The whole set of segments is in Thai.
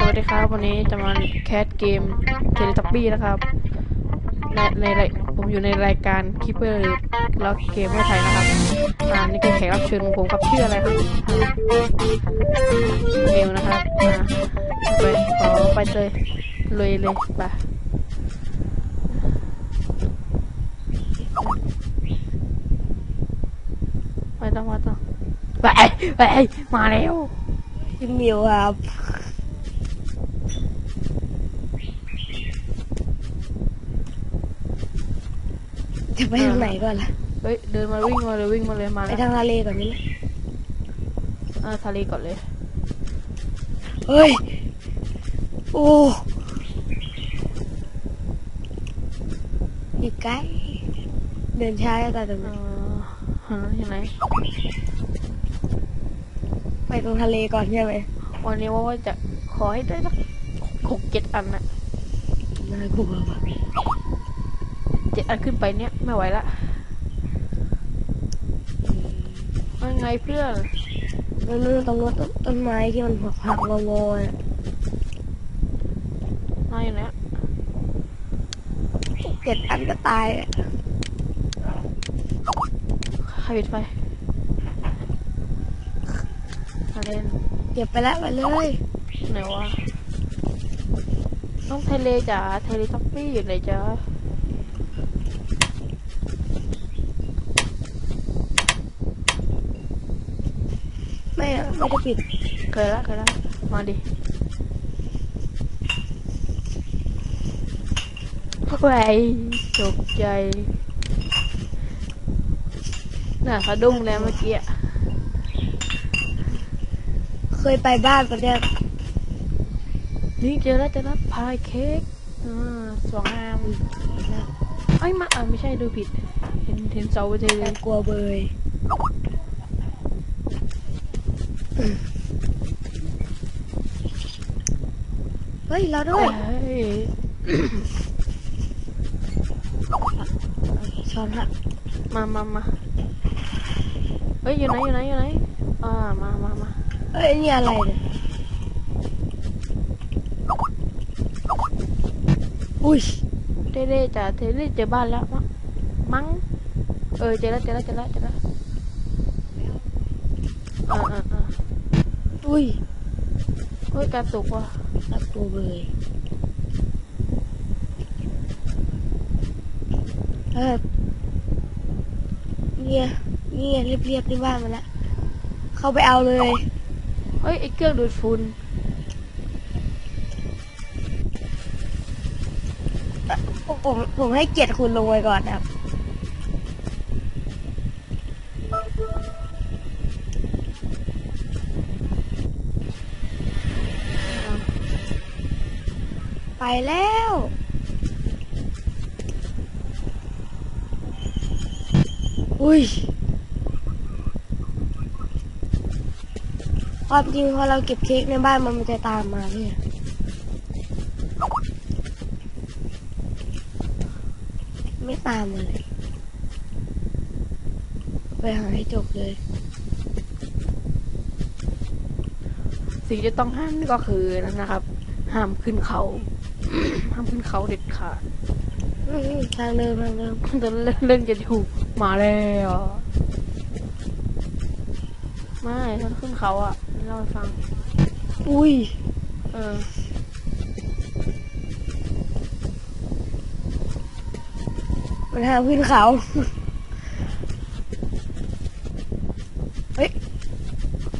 สวัสดีครับ วันนี้จะมาแคสเกมเทเลทับบี้นะครับ ในในผมอยู่ในรายการคิปเปอร์แล้วเกมไม่ไทยนะครับอ่านี่คือแขกรับเชิญของผมครับชื่ออะไรครับเมลนะครับอ่าไปขอไปเลยเลยเลยไปไปต้องมาต้องไปไปมาแล้วพี่มิวครับ ไปทางไหนก่อนล่ะเฮ้ยเดินมาวิ่งมาเลยวิ่งมาเลยมาไปแล้วทางทะเลก่อนนี่ไหมอ่าทะเลก่อนเลยเฮ้ย โอ้อยู่ใกล้เดินช้าจะตายตรงเอ่นั้นอหาที่ไหนไปตรงทะเลก่อนใช่ไหมวันนี้ว่าว่าจะขอให้ได้สักหกเจ็ดอันนะน่ากลัวว่ะ เจ็ดอันขึ้นไปเนี้ยไม่ไหวละว่าไงเพื่อนนู่นๆตรงนู้นต้นต้นไม้ที่มันหักหักงอๆน่ะนายอยู่ไหนอะเจ็ดอันก็ตายอะใครปิดไฟอะไรนะเก็บไปแล้วไปเลยไหนวะน้องทะเลจ๋าทะเลท็อปปี้อยู่ไหนจ๊ะ ไม่อะไม่ได้ปิดเคยละเคยละมาดิไปตกใจ น่ะสะดุ้งแล้วเมื่อกี้อะเคยไปบ้านปะเนี่ยนี่เจอแล้วเจอแล้วพายเค้กอ่าสองอามเอ้ยมาอ่าไม่ใช่ดูผิด เห็นเห็นเสาไปเทเลน่ายกลัวเบย เฮ้ยเราด้วยเฮ้ยช้อนละมามามาเฮ้ยอยู่ไหนอยู่ไหนอยู่ไหนอ่ามามามาเอุ้ยอุ้ยกระตุกว่ะน่ากลัวเบยเออเนี่ยเนี่ยเรียบๆที่บ้านมาละเข้าไปเอาเลยเฮ้ยไอเครื่องดูดฝุ่นผมผมให้เกียรติคุณลงไปก่อนนะครับ ไปแล้ว อุ้ยความจริงพอเราเก็บเค้กในบ้านมันมันจะตามมาเนี่ยไม่ตามเลย ไปหาให้จบเลย สิ่งที่ต้องห้ามก็คือนะครับ ห้ามขึ้นเขา ห้ามขึ้นเขาเด็ดขาดอืมทางเดิมทางเดิมตอนเล่นเล่นจะถูกมาแล้วไม่ถ้าขึ้นเขาอะเล่าให้ฟัง อุ้ย เออมันหาขึ้นเขา เฮ้ย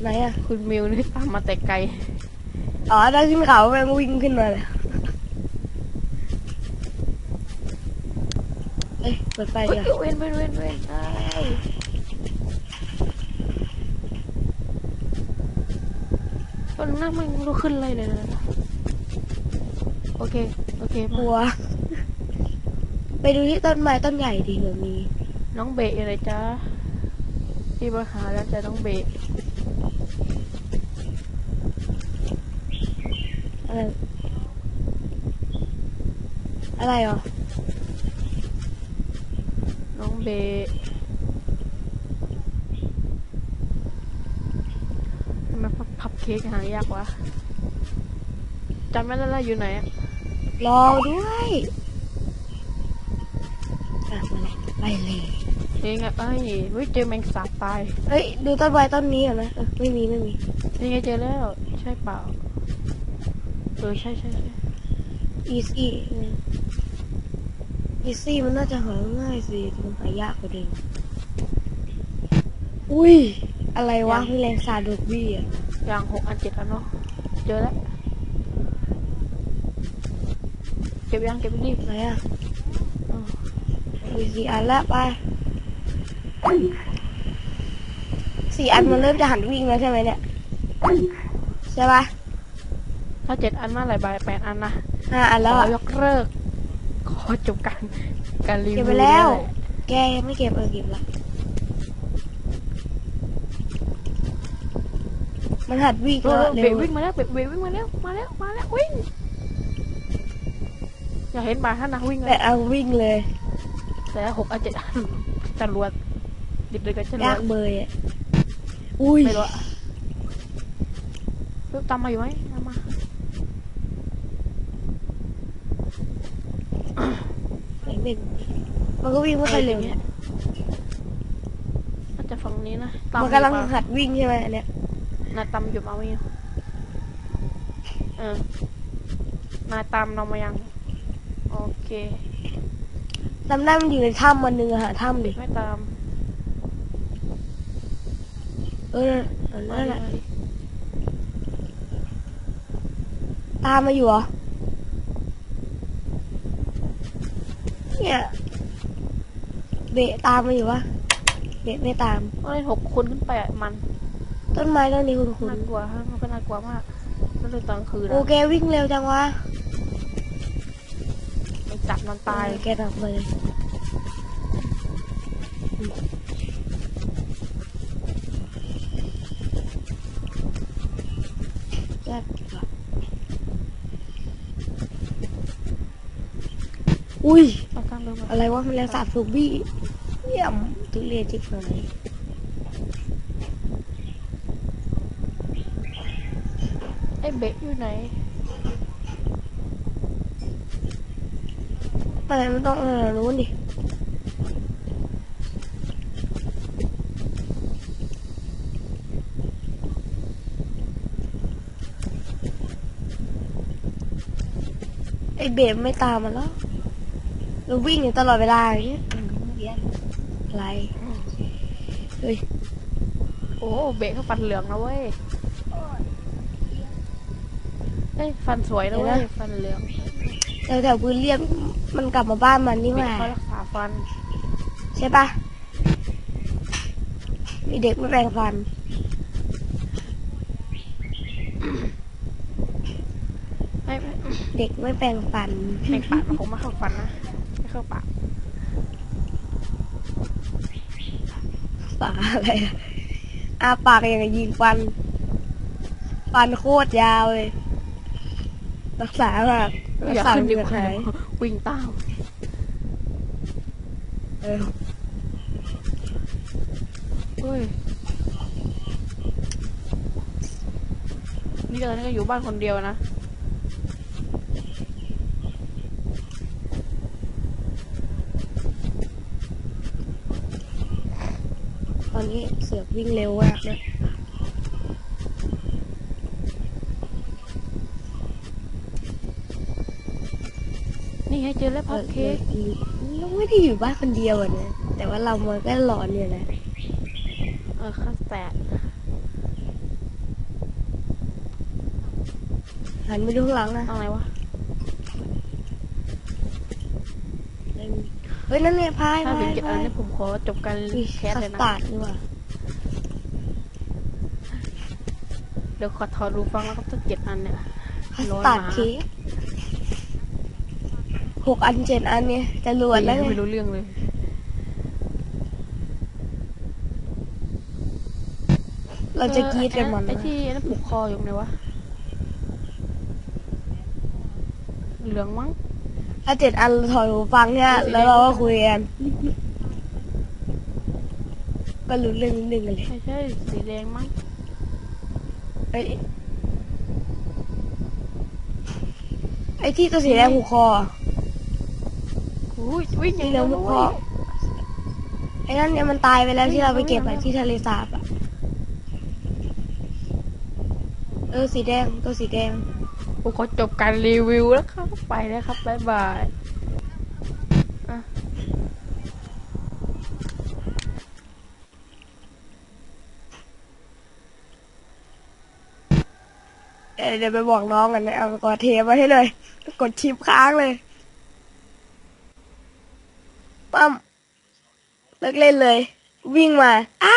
ไหนอะคุณมิวนี่ตามมาแต่ไกล อ๋อถ้าขึ้นเขาแม่งวิ่งขึ้นมาเลย เอ้ยเปิดไฟเฮ้ดียกว่าเว้นเว้นเว้นเว้นไอ้ตอนนั้นมันลุกขึ้นเลยเลยนะโอเค โอเคกลัมาวไปดูที่ต้นไม้ต้นใหญ่ดีเผื่อมี น้องเบะอะไรจ๊ะพี่มาหาแล้วจะน้องเบะอะไร อะไรอะน้อง เบะทำไมพับพับเค้กหายากวะจำไม่ได้แล้วอยู่ไหนอะรอด้วยอะมาเลยไปเลยนี่ไงเอ้ยเฮ้ยเจอแมงสาบตายเฮ้ยดูต้นไม้ต้นนี้ก่อนนะเออไม่มีไม่มีนี่ไงเจอแล้ว ใช่เปล่าเออใช่ใช่ใช่อีซี่ อีซี่มันน่าจะหาง่ายสิแต่มันหายากกว่าเดิมอุ้ย อะไรวะมีแรงสาดดอกบี้อะอย่างหกอันเจ็ดอันเนาะเจอแล้วเก็บยังเก็บรีบไหนอะอ๋อมีสี่อันแล้วไปสี่อันมันเริ่มจะหันวิ่งแล้วใช่ไหมเนี่ยใช่ปะถ้าเจ็ดอันเมื่อไหร่ใบแปดอันนะห้าอันขแล้วออะยกเลิก ขอจบการการรีวิวเก็บไปแล้วด้ยแกยังไม่เก็บเออเก็บละมันหัดวิ่งเอแล้วอเร็เบะววิ่งมาแล้วเบะเบะวิ่งมาแล้วมาแล้วมาแล้ววิ่งอยากเห็นบาท่านนะวิ่งเลแต่ยเอาวิ่งเลยแต่หกอันเจ็ดอันจรวดดิบเลยกับจรวยาดกเบยอะอุ้ยไม่รู้อะเพิ่งตามมาอยู่ไหมตามมา ไหน เด็กมันก็วิ่งไม่ค่อยเร็วเนี่ยน่าจะฝั่งนี้นะตามมันกำลังอยู่ปะหัดวิ่งใช่ไหมอันเนี้ยนายตามอยู่มาไหมเออนายตามเรามายัง โอเคจำได้มันอยู่ในถ้ำมันหนึ่งอะหาถ้ำดิไม่ตาม เออนั่นแหละมาดิตามมาอยู่เหรอ เนี่ยเบะตามมาอยู่วะเบะไม่ตามเอ้ยหกคนขึ้นไปอะมันต้นไม้ต้นนี้คุณคุณน่ากลัวฮะมันก็น่ากลัวมากนั่นเลยตอนกลางคืนโออะแกวิ่งเร็วจังวะไอ้จับมันตายเออแกดับเลยแกดับอุ้ยเอะไรวะมันแรงสาบสูบบี้เยี่ยมทุเรียนจิ๊กเลยไอเบะอยู่ไหนอะไรมันต้องเออรู้ดิไอเบมไม่ตามมันแล้ว เราวิ่งอยู่ตลอดเวลาอย่างเงี้ยอืมเหี้ยอะไรโอ้เบะเขาฟันเหลืองนะเว้ยเอ้ยฟันสวยนะเว้ยฟันเหลืองแถวแถวพื้นเรียบมันกลับมาบ้านมันนี่หเบะว่าเขารักษาฟันใช่ปะมีเด็กไม่แปรงฟัน ไม่ไม่เด็กไม่แปรงฟันในปากมันคงไม่เข้าฟันนะไม่ เข้าปากปากอะไรอาปากอย่างยิงฟัน ฟันโคตรยาวเลย รักษามากรักอยากษาขึ้นดีกว่าวิ่งตามเออเฮ้ยนี่ตอนนี้ก็อยู่บ้านคนเดียวนะ อนนี้เสือกวิ่งเร็วมากเนี่ยนี่ไงเจอแล้วเอพับอเค้กเราไม่ได้อยู่บ้านคนเดียวอะนะ แต่ว่าเรามันก็หลอนอยู่นะ เออข้าแตกหันไปดูข้างหลังนะเอาไงวะ เฮ้ยนั่นเนี่ยพายถ้าพาถึงยจะเอพาอยเนี่ยผมขอจบการมีแคสคัเลสยนะ ตาร์ดนี่หว่าเดี๋ยวขอถอดรูฟังแล้วก็ต้องเจ็ดอันเนี่ยคัสร้อยตาร์ดหมาเค้กหกอันเจ็ดอันเนี่ยจะรวนแล้วยังไงไม่รู้เรื่องเลย เราจะกรีดกันมันไอ้นะที่นั่นผูกคออยู่ไหนวะ เหลืองมั้ง ถ้าเจ็ดอันเราถอดหูฟังเนี่ยสีแดงแล้วเราก็คุยกันก็รู้เรื่องนิดนึงกันเลยไม่ใช่สีแดงมั้งเอ้ยไอ้ที่ตัวสีแดงหูคออุ้ยวิ่งอนี่ย่างเหเดีลืยอวหูคอไอ้นั่นเนี่ยมันตายไปแล้วที่เราไปเก็บอะที่ทะเลสาบอะเออสีแดงตัวสีแดง ผมขอจบการรีวิวแล้วครับ ไปแล้วครับ บ๊ายบายเดี๋ยวไปบอกน้องกันนะเอากดเทปมาให้เลย กดชิปค้างเลยปั๊มเลิกเล่นเลย วิ่งมาอ้า